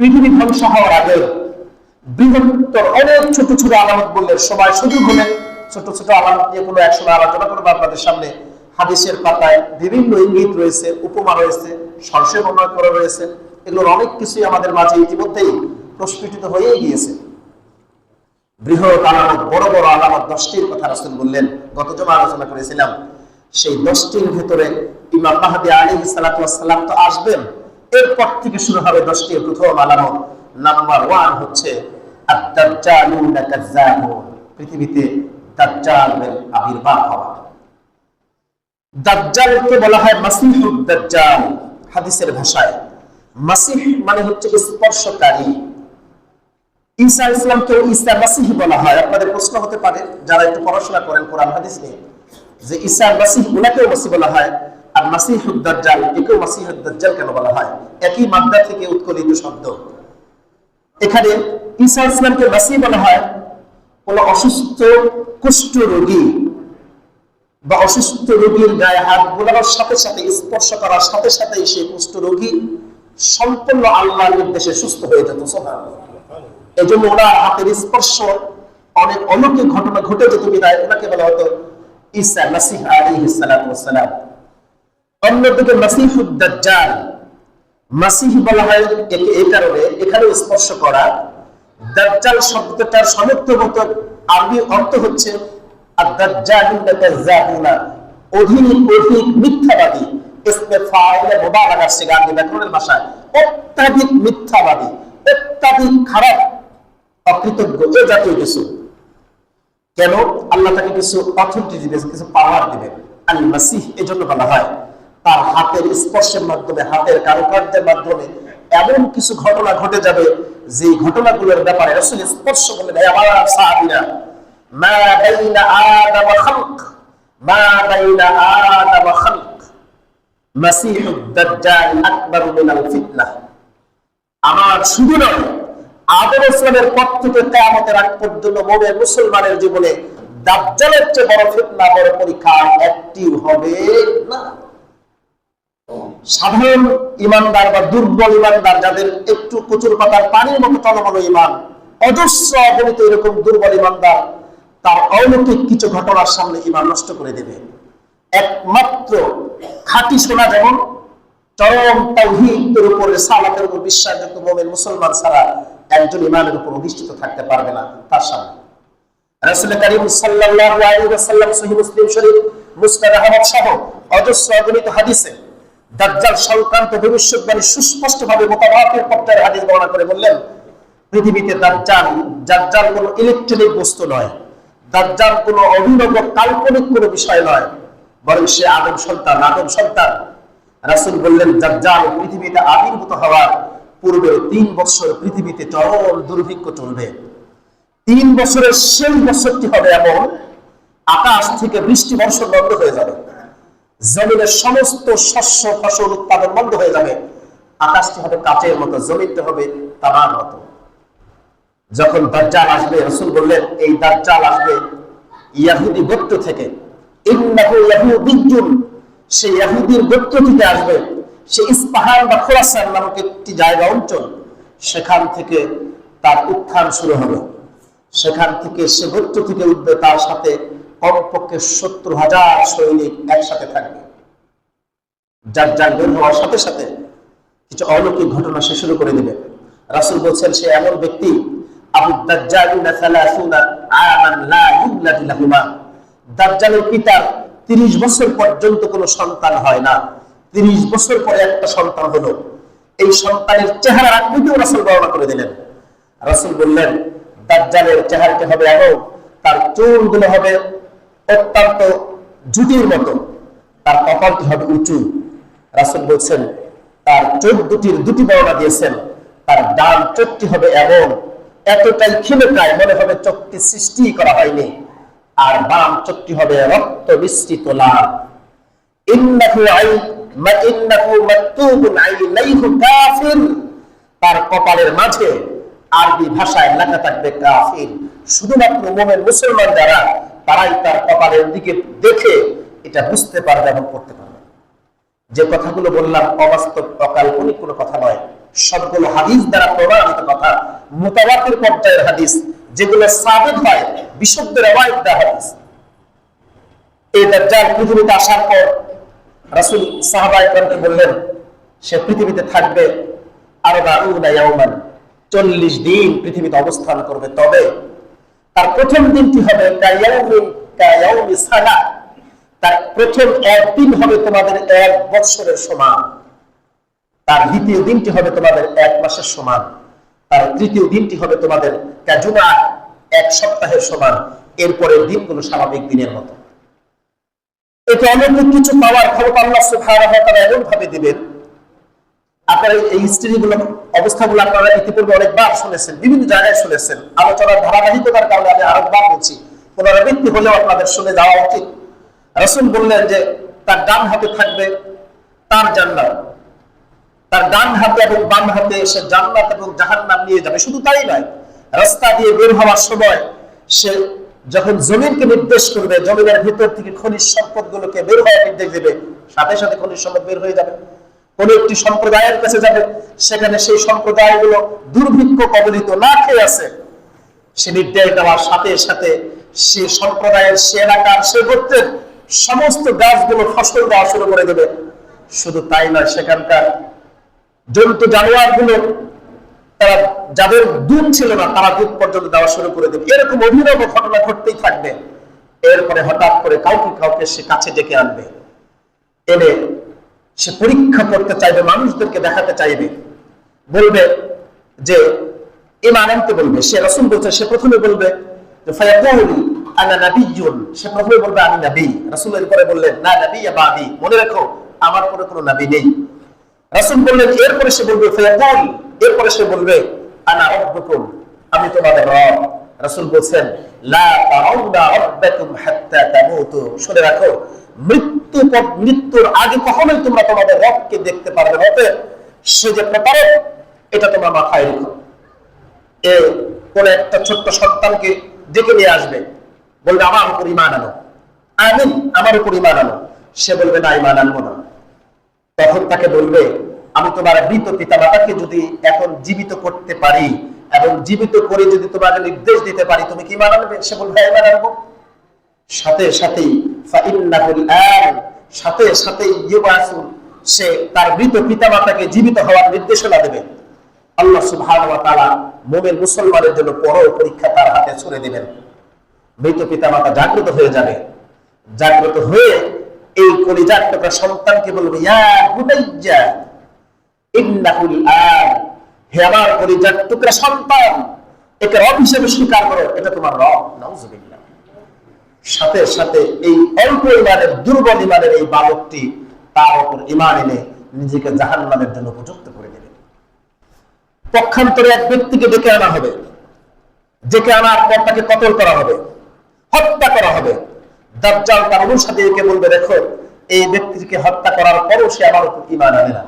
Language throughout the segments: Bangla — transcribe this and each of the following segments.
পৃথিবী ধ্বংস হওয়ার আগে বৃহত্তর অনেক ছোট ছোট আলামত বললেন সবাই শুধু বলেন ছোট ছোট আলামত নিয়ে কোনো একসময় আলোচনা করব আপনাদের সামনে। হাদিসের পাতায় বিভিন্ন ইঙ্গিত রয়েছে, উপমা রয়েছে সরষে বর্ণনা করা রয়েছে। এগুলোর অনেক কিছুই আমাদের মাঝে ইতিমধ্যেই প্রস্ফুটিত হয়েই গিয়েছে। বৃহৎ আলামত, বড় বড় আলামত, দশটির কথা রাসুল বললেন। গত জমা আলোচনা করেছিলাম। সেই দশটির ভেতরে ইমাম মাহাদি আলী সালাতাম তো আসবেন। এরপর থেকে শুরু হবে দশটির প্রথম আলামত। নাম্বার ওয়ান হচ্ছে পৃথিবীতে দাজ্জালের আবির্ভাব হওয়া। দাজ্জালকে বলা হয় মাসিহুদ দাজ্জাল হাদিসের ভাষায়। মাসিহ মানে হচ্ছে স্পর্শকারী। ঈসা ইসলামকেও ঈসা মাসিহ বলা হয়। আপনাদের প্রশ্ন হতে পারে, যারা একটু পড়াশোনা করেন কোরআন হাদিস নিয়ে, যে ঈসা মাসিহ উনাকেও মাসিহ বলা হয়। আর কেন বলা হয়? একই থেকে উৎকলিত শব্দ। এখানে ঈসা ইসলামকে মাসিহ বলা হয় অসুস্থ কুষ্ঠ রোগী বা অসুস্থ রোগীর গায়ে হাত বোলানোর সাথে সাথে, স্পর্শ করার সাথে সাথে সেই কুষ্ঠ রোগী সম্পূর্ণ আল্লাহর নির্দেশে সুস্থ হয়ে যেত, সুবহানাল্লাহ। এই জন্য ওনার হাতের স্পর্শ অনেক অলৌকিক ঘটনা ঘটে যেত বিদায়। ওনাকে বলা হতো ঈসা মাসিহ আলাইহিস সালাতু ওয়াস সালাম। অন্যদিকে মাসিহুদ দাজ্জাল, মাসিহ বলা হয় একে এই কারণে, এখানেও স্পর্শ করা। দাজ্জাল শব্দটার সমর্থগত আরবি অর্থ হচ্ছে অধিক অধিক মিথ্যাবাদী। ইসমে ব্যাকরণের ভাষায়। অত্যাধিক মিথ্যাবাদী, অত্যাধিক খারাপ, অকৃতজ্ঞ, এ জাতীয় কিছু। কেন? আল্লাহ তাকে কিছু অথরিটি দিবে কিছু পাওয়ার দিবে আল মাসিহ এজন্য বলা হয়। তার হাতের স্পর্শের মাধ্যমে, হাতের কারুকার্যের মাধ্যমে এমন কিছু ঘটনা ঘটে যাবে যে ঘটনাগুলোর ব্যাপারে রাসূল স্পর্শ দেয় আমার সাহাবীরা, মা বাইনা আদম খালক, মা বাইনা আদম খালক, মাসিহুদ দাজ্জাল আকবার ফিতনাহ আমার শুধু নয়, আদম ইসলামের পর থেকে কেয়ামতের আগ পর্যন্ত মুসলমানের জীবনে দাজ্জালের চেয়ে বড় ফিতনা, বড় পরীক্ষা একটি হবে না। সাধারণ ইমানদার বা দুর্বল ইমানদার যাদের একটু কচুর পাতার পানির মতো টলমল ইমান, অজস্র অগণিত এরকম দুর্বল ইমানদার, তার অলৌকিক কিছু ঘটনার সামনে ইমান নষ্ট করে দেবে। একমাত্র খাঁটি সোনা যেমন, চরম তাওহীদের উপর রিসালাতের উপর বিশ্বাসযোগ্য মুমিন মুসলমান ছাড়া একজন ইমানের উপর অধিষ্ঠিত থাকতে পারবে না তার সামনে। রাসূল করিম সাল্লাল্লাহু আলাইহি ওয়াসাল্লাম সহিহ মুসলিম শরীফ আহমদ অজস্র অগণিত হাদিসে দাজ্জাল সংক্রান্ত ভবিষ্যৎবাণী সুস্পষ্টভাবে মোতাবাতের পর্যায়ে হাদিস বর্ণনা করে বললেন, পৃথিবীতে দাজ্জাল দাজ্জাল কোনো ইলেকট্রনিক বস্তু নয়। দাজ্জাল কোনো অভিনব কাল্পনিক কোনো বিষয় নয়। বরং সে আদম সন্তান আদম সন্তান। রাসূল বললেন, দাজ্জাল পৃথিবীতে আবির্ভূত হওয়ার পূর্বে তিন বছর পৃথিবীতে চরম দুর্ভিক্ষ চলবে। তিন বছরের শেষ বছরটি হবে এমন আকাশ থেকে বৃষ্টি বর্ষণ বন্ধ হয়ে যাবে। জমিনের সমস্ত শস্য ফসল উৎপাদন বন্ধ হয়ে যাবে। আকাশটি হবে কাচের মতো জমিনটা হবে তামার মতো। যখন দাজ্জাল আসবে, রসুল বললেন, এই দাজ্জাল আসবে ইয়াহুদি গোত্র থেকে। সে ইয়াহুদির গোত্র থেকে আসবে। সে ইস্পাহান বা খোরাসান নামক একটি জায়গা, অঞ্চল। সেখান থেকে তার উত্থান শুরু হবে। সেখান থেকে সে গোত্র থেকে উঠবে তার সাথে কমপক্ষে সত্তর হাজার সৈনিক একসাথে থাকবে। যার যার বের হওয়ার সাথে সাথে কিছু অলৌকিক ঘটনা সে শুরু করে দিবে। রাসূল বলছেন, সে এমন ব্যক্তি, আবু দাজ্জালের পিতার 30 বছর পর্যন্ত কোনো সন্তান হয় না। 30 বছর পরে একটা সন্তান হলো। এই সন্তানের রাসূল বর্ণনা করে দিলেন। রাসূল বললেন, দাজ্জালের হবে এমন, তার চুলগুলো হবে অত্যন্ত জুটির মতো। তার কপালটি হবে উঁচু? রাসূল বলছেন, তার চোখ দুটির দুটি বর্ণনা দিয়েছেন। তার ডান চোখটি হবে এমন, এতটাই ক্ষীণকায় মনে হবে চোখটি সৃষ্টি করা হয়নি। আর বাম চোখটি হবে রক্ত মিশ্রিত লাল। তার কপালের মাঝে আরবি ভাষায় লেখা থাকবে কাফির। শুধুমাত্র মোমেন মুসলমান যারা তারাই তার কপালের দিকে দেখে এটা বুঝতে পারবে এবং করতে পারবে। যে কথাগুলো বললাম অবাস্তব, অকাল্পনিক কোনো কথা নয়। সবগুলো হাদিস দ্বারা প্রমাণিত কথা মোতাবাতির পর্যায়ের হাদিস, যেগুলো সাবেক হয়, বিশুদ্ধ রেওয়ায়ত হাদিস। এই পৃথিবীতে আসার পর বললেন, সে পৃথিবীতে থাকবে আরও বাউনা ইয়াওমান 40 দিন পৃথিবীতে অবস্থান করবে। তবে তার প্রথম দিনটি হবে তার প্রথম একদিন হবে তোমাদের এক বৎসরের সমান। তার দ্বিতীয় দিনটি হবে তোমাদের এক মাসের সমান। তার তৃতীয় দিনটি হবে তোমাদের কাজুমা এক সপ্তাহের সমান। এরপরের দিনগুলো স্বাভাবিক দিনের মতো। এটা অনেক কিছু পাওয়ার ক্ষমতা আল্লাহ তাআলা এমন ভাবে দিবেন আপনারা এই হিস্ট্রিগুলো অবস্থাগুলো আপনারা ইতিপূর্বে অনেকবার শুনেছেন, বিভিন্ন জায়গায় শুনেছেন। আলোচনার ধারাবাহিকতার কারণে আমি আরেকবার বলছি, পুনরাবৃত্তি হলেও আপনাদের শুনে যাওয়া উচিত। রসুল বললেন যে, তার ডান হাতে থাকবে তার জান্নাত। তার ডান হাতে এবং বাম হাতে সে জান্নাত এবং জাহান্নাম নিয়ে যাবে। শুধু তাই নয়, রাস্তা দিয়ে বের হওয়ার সময় সে যখন জমিনকে নির্দেশ করবে, জমিনের ভিতর থেকে খনিজ সম্পদ গুলোকে বের হওয়ার নির্দেশ দেবে, সাথে সাথে খনিজ সম্পদ বের হয়ে যাবে। কোন একটি সম্প্রদায়ের কাছে যাবে। সেখানে সেই সম্প্রদায়গুলো দুর্ভিক্ষ কবলিত না খেয়ে আছে। সে নির্দেশ দেওয়ার সাথে সাথে সে সম্প্রদায়ের সে এলাকার সে গোত্রের সমস্ত গাছগুলো ফসল দেওয়া শুরু করে দেবে। শুধু তাই নয়, সেখানকার জন্তু জানোয়ারগুলো তারা যাদের দুধ ছিল না, তারা দুধ পর্যন্ত দেওয়া শুরু করে দেবে। এরকম অভিনব ঘটনা ঘটতেই থাকবে। এরপরে হঠাৎ করে কাউকে কাউকে সে কাছে ডেকে আনবে। এনে সে পরীক্ষা করতে চাইবে, মানুষদেরকে দেখাতে চাইবে, বলবে যে ইমান আনতে বলবে, সে রসুল বলছে, সে প্রথমে বলবে সে প্রথমে বলবে, আমি নবী পরে বললেন না নবী মনে আমার পরে কোনো নবী নেই। রাসূল বললেন, এরপরে সে বলবে, ফায়াকুল এরপরে সে বলবে, আনা রাব্বুকুম আমি তোমাদের রব। রাসূল বলছেন, লা তারাউনা রাব্বাকুম হাত্তা তামুতু শুনে রাখো, মৃত্যু পর- মৃত্যুর আগে কখনোই তোমরা তোমাদের রবকে দেখতে পারবে অতএব সে যে প্রতারক এটা তোমার মাথায় রেখো। এ কোন একটা ছোট্ট সন্তানকে ডেকে নিয়ে আসবে। বলবে আমার উপর ইমান আনো। আমিন আমার উপর ইমান আনো। সে বলবে না ইমান আনব না। তখন তাকে বলবে আমি তোমার মৃত পিতা মাতাকে যদি এখন জীবিত করতে পারি এবং জীবিত করে যদি তোমাকে নির্দেশ দিতে পারি তুমি কি ইমান আনবে? সে বলবে হ্যাঁ, ইমান আনব। সাথে সাথেই সাথে সাথেই সে তার মৃত পিতামাতাকে জীবিত হওয়ার নির্দেশনা দেবে। আল্লাহ সুবহানাহু ওয়া তাআলা মুসলমানের জন্য বড় পরীক্ষা তার হাতে ছুড়ে দিবেন। মৃত পিতামাতা জাগ্রত হয়ে যাবে। জাগ্রত হয়ে এই কলিজার টুকরা সন্তানকে বলবে, ইয়া বুনাইয়া, ইন্নাহুল আন হে আমার কলিজার টুকরা সন্তান, একে রব হিসেবে স্বীকার করো, এটা তোমার রব, নাউজুবিল্লাহ। সাথে সাথে এই অল্প ইমানের, দুর্বল ইমানের এই বালকটি তার উপর ইমান এনে নিজেকে জাহান নামের জন্য উপযুক্ত করে দেবে। পক্ষান্তরে এক ব্যক্তিকে ডেকে আনা হবে। ডেকে আনার পর তাকে কতল করা হবে, হত্যা করা হবে। দাজ্জাল তার অনুসারীকে বলবে, দেখো, এই ব্যক্তিকে হত্যা করার পরও সে আমার উপর ইমান আনে না।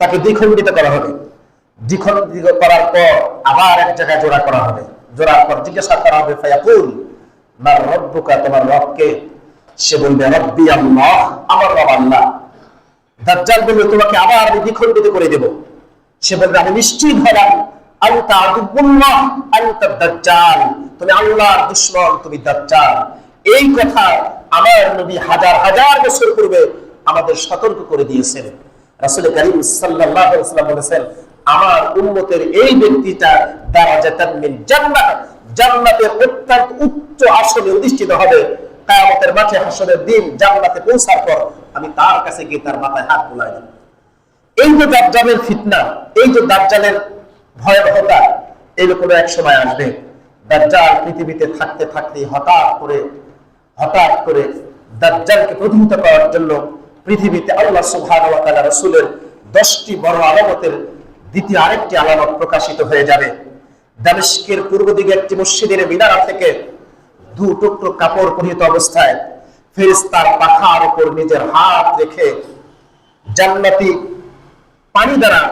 তাকে দ্বিখণ্ডিত করা হবে। দ্বিখণ্ডিত করার পর আবার এক জায়গায় জোড়া করা হবে। জোড়ার পর জিজ্ঞাসা করা হবে, ফায়াকুল না রব্বুকা তোমার রবকে? সে বলবে, রব্বি আল্লাহ, আমার রব আল্লাহ। দাজ্জাল বলবে, তোমাকে আবার আমি করে দেব। সে বলবে, আমি আল্লাহ আদুবুল্লাহ আল্লাহ দাজ্জাল। তুমি আল্লাহর দুশ্মন, তুমি দাজ্জাল। এই কথা আমার নবী হাজার হাজার বছর পূর্বে আমাদের সতর্ক করে দিয়েছেন। রাসূল করিম ওয়াসাল্লাম বলেছেন, আমার উম্মতের এই ব্যক্তিটা দারাজাতান মিন জান্নাত অত্যন্ত উচ্চ আসনে অধিষ্ঠিত হবে। কিয়ামতের মাঠে হাসনের দিন জান্নাতে পৌঁছার পর আমি তার কাছে গিয়ে তার মাথায় হাত বুলাই দেব। এই যে দাজ্জালের ফিতনা, এই যে দাজ্জালের ভয়াবহতা কোনো এক সময় আসবে। দাজ্জাল পৃথিবীতে থাকতে থাকতে হঠাৎ করে হঠাৎ করে দাজ্জালকে প্রতিহত করার জন্য পৃথিবীতে আল্লাহ সুবহানাহু ওয়া তাআলা রাসূলের 10টি বড় আলামতের দ্বিতীয় আরেকটি আলামত প্রকাশিত হয়ে যাবে। দামেস্কের পূর্ব দিকে একটি মসজিদের মিনারা থেকে দু টুকরো কাপড় পরিহিত অবস্থায় ফেরেশতার পাখার উপর নিজের হাত রেখে জান্নাতি পানি দ্বারা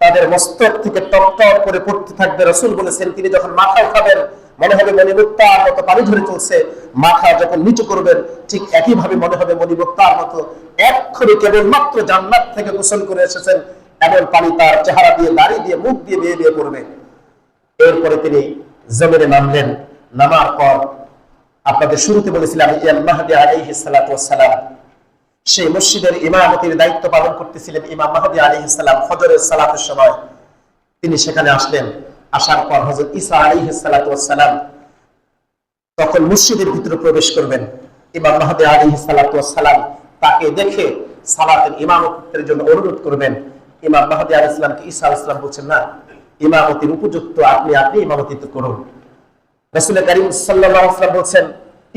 তাদের মস্তক থেকে টপ টপ করে পড়তে থাকবে রসুল বলেছেন, তিনি যখন মাথা উঠাবেন মনে হবে মণিমুক্তার মতো পানি ধরে চলছে। মাথা যখন নিচু করবেন, ঠিক একইভাবে মনে হবে মণিমুক্তার মতো। এক্ষুনি কেবলমাত্র জান্নাত থেকে গোসল করে এসেছেন, এমন পানি তার চেহারা দিয়ে, দাড়ি দিয়ে, মুখ দিয়ে বেয়ে বেয়ে পড়বে। এরপরে তিনি জমিনে নামলেন। নামার পর আপনাদের শুরুতে বলেছিলাম মাহদি আলাইহিস সালাতু সালাম সেই মসজিদের ইমামতির দায়িত্ব পালন করতেছিলেন ইমাম মাহদি আলাইহিস সালাম ফজরের সালাতের সময়। তিনি সেখানে আসলেন। আসার পর হযরত ঈসা আলাইহিস সালাতু সালাম তখন মসজিদের ভিতরে প্রবেশ করবেন। ইমাম মাহদি আলাইহিস সালাতু সালাম তাকে দেখে সালাতের ইমামতের জন্য অনুরোধ করবেন। ইমাম মাহদি আলাইহিস সালামকে ঈসা আলাইহিস বলছেন, না ইমামতির উপযুক্ত আপনি আপনি ইমামতিত্ব করুন। রাসূল করিম ওয়াসাল্লাম বলছেন,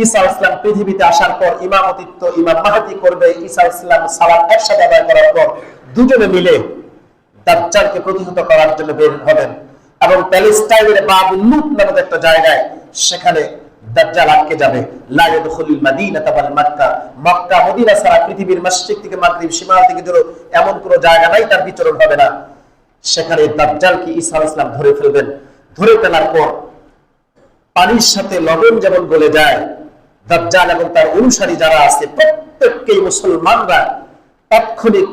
ঈসা আলাইহিস সালাম পৃথিবীতে আসার পর ইমামতিত্ব ইমাম মাহদি করবে, ঈসা আলাইহিস সালাম সালাত একসাথে আদায় করার পর দুজনে মিলে দাজ্জালকে প্রতিহত করার জন্য বের হবেন এবং প্যালেস্টাইনের বাবুল লুত নামক একটা জায়গায় সেখানে দাজ্জাল আটকে যাবে। লা ইয়াদখুলুল মাদিনাতা ওয়াল মক্কা। মক্কা, মদিনা ছাড়া পৃথিবীর মাশরিক থেকে মাগরিব সীমানা থেকে ধরো এমন কোনো জায়গা নাই, তার বিচরণ হবে না। সেখানে দাজ্জালকে ঈসা আলাইহিস সালাম ধরে ফেলবেন? ধরে ফেলার পর পানির সাথে লবণ যেমন গলে যায়, দাজ্জাল এবং তার অনুসারী যারা আছে, প্রত্যেককেই মুসলমানরা তাৎক্ষণিক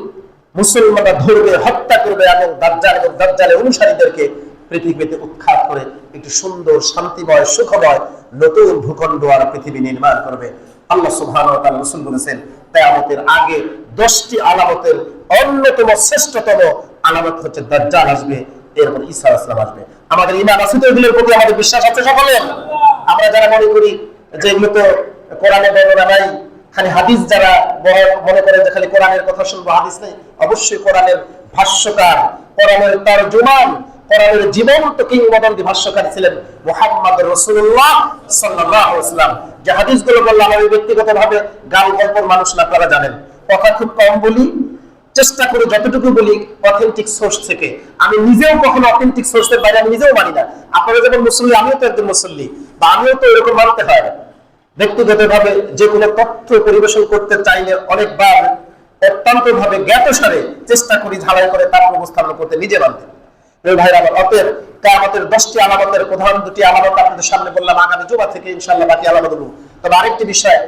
মুসলমানরা ধরবে, হত্যা করবে এবং দাজ্জাল এবং দাজ্জালের অনুসারীদেরকে পৃথিবীতে উৎখাত করে একটি সুন্দর, শান্তিময়, সুখময় নতুন ভূখণ্ড আর পৃথিবী নির্মাণ করবে। আল্লাহ তাআলা রাসূল বলেছেন, কিয়ামতের আগে 10টি আলামতের অন্যতম শ্রেষ্ঠতম আলামত হচ্ছে দাজ্জাল আসবে, এরপর ঈসা আলাইহিস সালাম আসবে। আমাদের ঈমান আছে তো এগুলোর প্রতি আমাদের বিশ্বাস আছে সকলের? আমরা যারা মনে করি যে এগুলো তো কোরআনে বর্ণনা নাই, খালি হাদিস যারা মনে করেন যে খালি কোরআনের কথা শুনব, হাদিস নেই, অবশ্যই কোরআনের ভাষ্যকার, কোরআনের তর্জমান, কোরআনের জীবন্ত কিংবদন্তি ভাষ্যকার ছিলেন মুহাম্মদ রাসূলুল্লাহ সাল্লাল্লাহু আলাইহি ওয়াসাল্লাম। যে হাদিসগুলো বললাম আমি ব্যক্তিগতভাবে গাল গল্পের মানুষ না তারা জানেন। কথা খুব কম বলি চেষ্টা করি যতটুকু বলি অথেন্টিক সোর্স থেকে। আমি নিজেও কখনো অথেন্টিক সোর্সের বাইরে আমি নিজেও মানি না। আপনারা যেমন মুসল্লি, আমিও তো একজন মুসল্লি। বা আমিও তো এরকম মানতে হয়। না ব্যক্তিগতভাবে যে কোনো তথ্য পরিবেশন করতে চাইলে অনেকবার অত্যন্ত ভাবে জ্ঞাতসারে চেষ্টা করি ঝালাই করে তার উপস্থাপন করতে, নিজে মানতে। ভাইরা, আমার অতএব কেয়ামতের দশটি আলামতের প্রধান দুটি আলামত আপনাদের সামনে বললাম, আগামী জুমা থেকে ইনশাল্লাহ বাকি আলামত তবে আরেকটি বিষয়